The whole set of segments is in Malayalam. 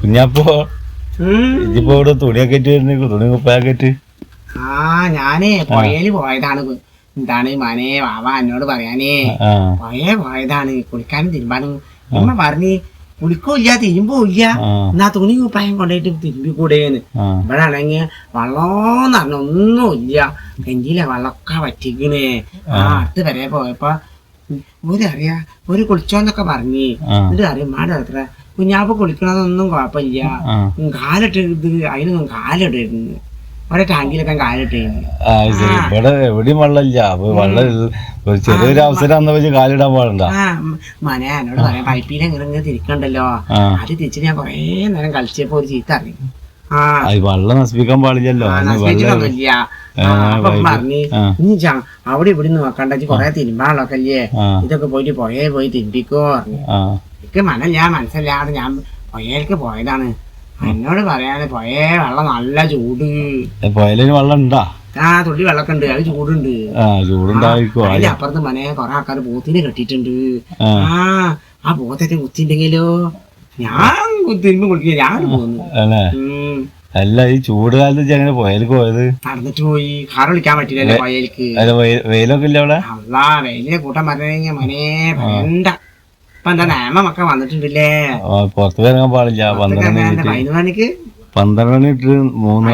കുഞ്ഞാപ്പോ. ഇതിപ്പോ ഇവിടെ തുണിയൊക്കെ ഇട്ട് വരുന്ന തുണി കുപ്പായൊക്കെ ഇട്ട്. ആ ഞാനേ പുഴയിൽ പോയതാണ്. എന്താണ് മനെ വാവ എന്നോട് പറയാനേ. പുഴയെ പുഴ പോയതാണ്. കുളിക്കാനും തിരുമ്പാനും. ഉമ്മ പറഞ്ഞ് കുളിക്കൂല്ല തിരുമ്പൂല്ല. എന്നാ തുണി കുപ്പായം കൊണ്ടുപോയിട്ട് തിരുമ്പി കൂടെയെന്ന് ആ. ഇവിടെ ആണെങ്കിൽ വെള്ളോന്ന് പറഞ്ഞ ഒന്നുമില്ല. കെഞ്ചിലെ വെള്ളമൊക്കെ പറ്റിക്കണേ ആ. അടുത്ത് വരെ പോയപ്പോ ഒരു അറിയാ ഒരു കുളിച്ചോന്നൊക്കെ പറഞ്ഞ്. എന്നിട്ട് അറിയാം മാട എത്ര കുഞ്ഞാപ്പ് കുളിക്കണതൊന്നും കുഴപ്പമില്ല. കാലിട്ട് ഇത് അതിനൊന്നും കാലിടരുന്ന് അവിടെ ടാങ്കിലൊക്കെ കാലിട്ടിരുന്നു ഇവിടെ എവിടെയും വെള്ളമില്ല. വെള്ളം ഒരു ചെറിയൊരു അവസരം കാലിടാൻ പാടണ്ട ആ മന എന്നോട് പറയാം പൈപ്പിൽ ഇങ്ങനെ ഇങ്ങനെ തിരിക്കണ്ടല്ലോ. അത് തിരിച്ച് ഞാൻ കൊറേ നേരം കളിച്ചപ്പോ ഒരു ചീത്ത അറിയും വെള്ളം നശിപ്പിക്കാൻ പാടില്ലല്ലോ. പറഞ്ഞു. ഇനി അവിടെ ഇവിടെ നോക്കണ്ട. കൊറേ തിരുമ്പാളൊക്കെ അല്ലേ ഇതൊക്കെ പോയിട്ട് പുഴയെ പോയി തിരുമ്പിക്കോ പറഞ്ഞു. ആ മന ഞാൻ മനസ്സിലാതെ ഞാൻ പുഴയിലേക്ക് പോയതാണ്. എന്നോട് പറയാന് പുഴയെ വെള്ളം നല്ല ചൂട്. പുഴയിലും വെള്ളം ഉണ്ടാ ആ തുള്ളി വെള്ളമൊക്കെ ഉണ്ട് അത് ചൂടുണ്ട്. ചൂടുണ്ടായിരിക്കും അതിന്റെ അപ്പുറത്ത് മനെ കൊറേ ആൾക്കാർ പോത്തിനെ കെട്ടിയിട്ടുണ്ട്. ആ. ആ പോത്തൊക്കെ കുത്തിണ്ടെങ്കിലോ? ഞാൻ കുത്തിരുമ്പ് കുളിക്കുക ഞാൻ പോന്നു. അല്ലേ ഈ ചൂട് കാലത്ത് എങ്ങനെ പുയലേക്ക് പോയത്? നടന്നിട്ട് പോയി. കാർ വിളിക്കാൻ പറ്റില്ലല്ലോ വെയി- വെയിലൊക്കെ ഇല്ല അവിടെ? അല്ല വെയിലിനെ കൂട്ടം പറഞ്ഞെങ്കിൽ മനെ പറയണ്ട ഇപ്പൊ എന്താ നിയമമൊക്കെ വന്നിട്ടുണ്ടല്ലേ? ആ, പുറത്ത് ഇറങ്ങാൻ പാടില്ല. പന്ത്രണ്ട് മണിക്ക്? പന്ത്രണ്ട് മണി ഇട്ട് മൂന്ന്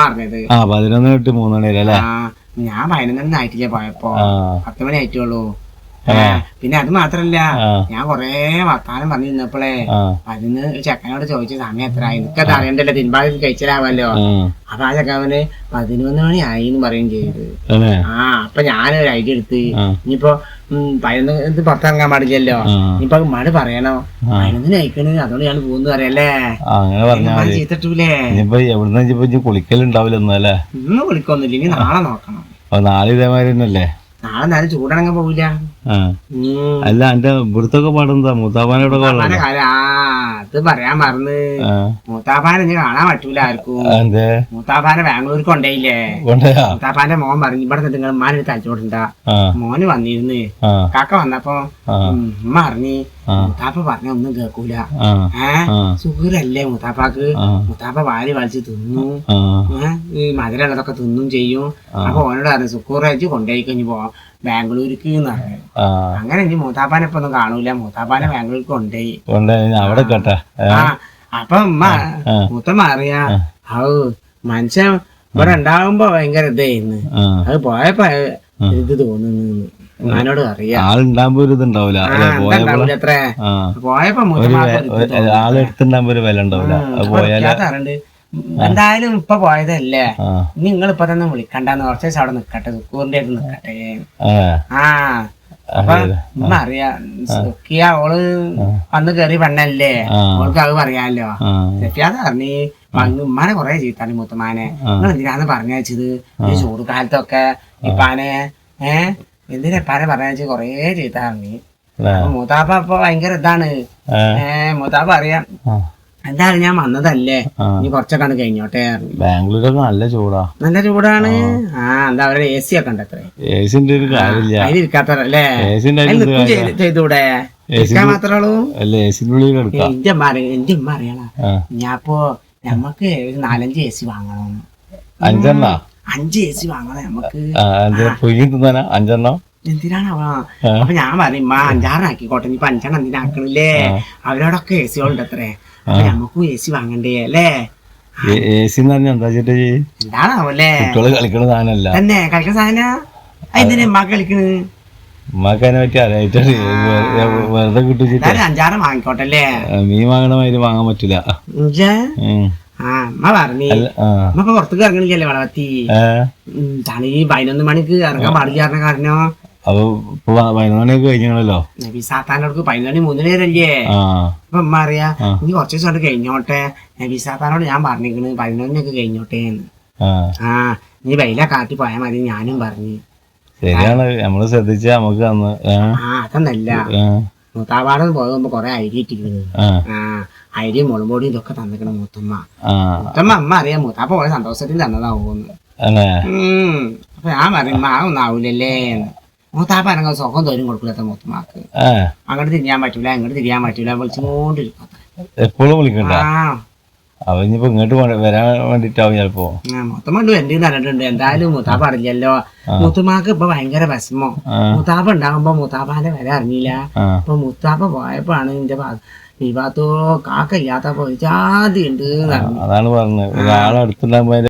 പറഞ്ഞത്? ആ പതിനൊന്ന് ഇട്ട് മൂന്ന് മണി വരെ അല്ലേ? ഞാൻ പതിനൊന്ന് മണി ആയിട്ടില്ല പോയപ്പോ. പത്ത് മണി ആയിട്ടുള്ളൂ. പിന്നെ അത് മാത്രല്ല ഞാൻ കൊറേ വർത്താനം പറഞ്ഞു നിന്നപ്പോഴേ അതിന് ചെക്കനോട് ചോദിച്ച സമയം എത്ര എനിക്കത് അറിയണ്ടല്ലോ തിരുമ്പാതി കഴിച്ചിലാവല്ലോ. അപ്പൊ ആ ചെക്കവന് പതിനൊന്ന് മണി ആയി എന്ന് പറയും ചെയ്ത്. അല്ലേ ആ അപ്പൊ ഞാനൊരു ഐഡിയ എടുത്ത് ഇനിയിപ്പോ പതിനൊന്ന് പുറത്തിറങ്ങാൻ പാടില്ലല്ലോ. ഇനിയിപ്പൊ മഴ പറയണോ? പതിനൊന്നിന് അയക്കണ് അതുകൊണ്ട് ഞാൻ പോകുന്നു അറിയല്ലേ ചെയ്തിട്ടൂലേ എവിടുന്ന് കുളിക്കലുണ്ടാവില്ല അല്ലേ? ഇന്ന് കുളിക്കൊന്നുമില്ല ഇനി നാളെ നോക്കണം. നാളെ ഇതേമാതിരി തന്നെയല്ലേ? നാളെ ചൂടണങ്ങ് പോവില്ല. അല്ല എന്റെ ഇവിടുത്തൊക്കെ പാടുന്നതാ മുത്താബാനോടൊക്കെ ആ. അത് പറയാൻ മറന്ന്. മൂത്താപ്പാനെ ഇനി കാണാൻ പറ്റൂല ആർക്കും. എന്തേ മൂത്താപ്പാനെ ബാംഗ്ലൂർക്ക് കൊണ്ടേയില്ലേ? കൊണ്ടയാ മൂത്താപ്പാന്റെ മോൻ പറഞ്ഞു ഇവിടെ നിങ്ങൾ ഉമ്മാനെ തലച്ചോട്ടുണ്ട ആ. മോന് വന്നിരുന്ന്. കാക്ക വന്നപ്പോ ഉമ്മ അറിഞ്ഞ്. മൂത്താപ്പ പറഞ്ഞ ഒന്നും കേൾക്കൂല. ഏ? സുഖല്ലേ മുത്താപ്പാക്ക്? മൂത്താപ്പ വാരി വലിച്ച് തിന്നു. ഈ മധുരമുള്ളതൊക്കെ തിന്നും ചെയ്യും. അപ്പൊ ഓനോട് പറഞ്ഞു സുക്കൂറായിട്ട് കൊണ്ടുപോയി കഴിഞ്ഞു പോവാം. ബാംഗ്ലൂർക്ക് അങ്ങനെ ഇനി മൂത്താപ്പാനെ ഇപ്പൊ ഒന്നും കാണൂല. മൂത്താപ്പാനെ ബാംഗ്ലൂർക്ക് കൊണ്ടുപോയി കൊണ്ട് അവിടെ കേട്ടാ ആ. അപ്പൊ മൂത്ത അറിയാ ഔ മനുഷ്യൻ ഇവിടെ ഉണ്ടാവുമ്പോ ഭയങ്കര ഇതായിരുന്നു അത് പോയപ്പോ ഇത് തോന്നുന്നു ഞാനോട് അറിയാം. ആളുണ്ടാകുമ്പോ ഒരു ഇതുണ്ടാവില്ല ആ, അല്ലെ? എന്താ പോയപ്പോ ആളെടുത്തുണ്ടാകുമ്പോ ഒരു വില ഉണ്ടാവില്ല പോയാൽ എന്തായാലും ഇപ്പൊ പോയതല്ലേ? നിങ്ങൾ ഇപ്പൊ തന്നെ വിളിക്കണ്ടെന്ന് കുറച്ച് ദിവസം അവിടെ നിക്കട്ടെ സുക്കൂറിന്റെ അടുത്ത് നിക്കട്ടെ. ആ. അപ്പൊ അറിയാ. സുക്കിയ ഓൾ വന്ന് കേറി പെണ്ണല്ലേ. ഓൾക്ക് അത് പറയാലോ? ആ. പറഞ്ഞു പറഞ്ഞ് ഉമ്മാനെ കൊറേ ചീത്താണ് മുത്തുമാനെ. നിങ്ങൾ എന്തിനാന്ന് പറഞ്ഞത് ഈ ചൂട് കാലത്തൊക്കെ ഇപ്പാനെ ഏ? എന്തിനാ ഇപ്പാനെ പറഞ്ഞ കൊറേ ചീത്ത പറഞ്ഞു മൂത്താപ്പ ഇപ്പൊ ഭയങ്കര ഇതാണ്. ഏഹ് മൂത്താപ്പ അറിയാം. എന്തായാലും ഞാൻ വന്നതല്ലേ? നീ ഇനി കുറച്ചൊക്കെ ആണ് കഴിഞ്ഞോട്ടെ ബാംഗ്ലൂർ ബാംഗ്ലൂരൊക്കെ നല്ല ചൂടാ. നല്ല ചൂടാണ്? ആ. എന്താ അവരുടെ എ സി ഒക്കെ ഉണ്ട് അത്രേ എ കാര്യമില്ല. അതിൽ ചെയ്തൂടെ എന്റെ ഉമ്മ അറിയണ നമ്മക്ക് ഒരു നാലഞ്ച് എ സി വാങ്ങണം അഞ്ചെണ്ണ? അഞ്ച് എ സി വാങ്ങണം നമുക്ക് അഞ്ചെണ്ണം? എന്തിനാണാവാ. അപ്പൊ ഞാൻ പറയും അഞ്ചാറിനാക്കിക്കോട്ടെ ഇനിയിപ്പൊ അഞ്ചെണ്ണം എന്തിനാക്കണില്ലേ? അവരോടൊക്കെ എ സികളുണ്ട് അത്രേ നമുക്കും വാങ്ങണ്ടേ അല്ലേ? എ സി എന്ന് പറഞ്ഞാൽ എന്താ ചേട്ടാ ചെയ്യ്? എന്താണാവല്ലേ കുട്ടികൾ കളിക്കണ സാധനമല്ല. തന്നെ സാധന? എന്തിനാ ഉമ്മ കളിക്കണ്? ഉമ്മാക്ക് അതിനെ പറ്റി അറിയായിട്ട് വെറുതെ കിട്ടിച്ചിട്ട് എന്തായാലും അഞ്ചാറ് വാങ്ങിക്കോട്ടെ അല്ലേ? മീൻ വാങ്ങണ മാതിരി വാങ്ങാൻ പറ്റില്ല പുറത്തേക്ക് തണി പതിനൊന്ന് മണിക്ക് ഇറങ്ങാൻ പാടില്ല കാരണം. അപ്പൊ ഇപ്പൊ പതിനൊന്ന് മണിയൊക്കെ കഴിഞ്ഞാണല്ലോ? നബി സാത്താനോട് പതിനൊന്ന് മണി മൂന്ന് ആ. അപ്പൊ അമ്മ അറിയാ ആ. ഇനി കുറച്ച് ദിവസം കഴിഞ്ഞോട്ടെ? നബി സാത്താനോട് ഞാൻ പറഞ്ഞിരിക്കണ് പതിനൊന്നൊക്കെ കഴിഞ്ഞോട്ടെ? എന്ന് ആ. ആ നീ വെയില കാട്ടി പോയാൽ മതി ഞാനും പറഞ്ഞു. ശരിയാണ് നമ്മൾ ശ്രദ്ധിച്ച നമുക്ക് അന്ന് ഏ ആ അതൊന്നല്ല. ഏ, മൂത്താപാടം പോകുമ്പോ കൊറേ അരി ഇട്ടിരിക്കുന്നു ആ. ആ അരിയും മുളമ്പൊടിയും ഇതൊക്കെ തന്നിക്കണ മൂത്തമ്മ. ആ. മൂത്തമ്മ അമ്മ അറിയാം മൂത്താപ്പ പോയ സന്തോഷത്തിന് തന്നതാവൂന്ന് അല്ലേ? ഉം. അപ്പൊ ഞാൻ പറയും ആ ഒന്നാവൂലല്ലേ എന്ന്. മൂത്താപ്പ അനങ്ങ സുഖം തോരും കൊടുക്കില്ല മൂത്തമ്മക്ക് ഏ അങ്ങോട്ട് തിരിയാൻ പറ്റൂല അങ്ങോട്ട് തിരിയാൻ പറ്റൂല വിളിച്ചുകൊണ്ടിരിക്കും എപ്പോഴും വിളിക്കണ്ട. ആ. അവ ഇങ്ങോട്ട് വരാൻ വേണ്ടിട്ടാവും ചിലപ്പോ. ആ, മൊത്തം കൊണ്ട് വണ്ടി പറഞ്ഞിട്ടുണ്ട് എന്തായാലും മുത്താപ്പ അറിഞ്ഞല്ലോ മുത്തുമാക്ക് ഇപ്പൊ ഭയങ്കര വിഷമോ. മുത്താപ്പ ഉണ്ടാകുമ്പോ മുത്താപ്പാന്റെ വില അറിഞ്ഞില്ല. ഇപ്പൊ മുത്താപ്പ പോയപ്പോഴാണ് എന്റെ ഈ ഭാഗത്തോ കാക്ക ഇല്ലാത്തപ്പോ ഒരു ജാതി ഉണ്ട് അതാണ് പറഞ്ഞത്. ഒരാളടുത്തുണ്ടാകുമ്പോ അതിന്റെ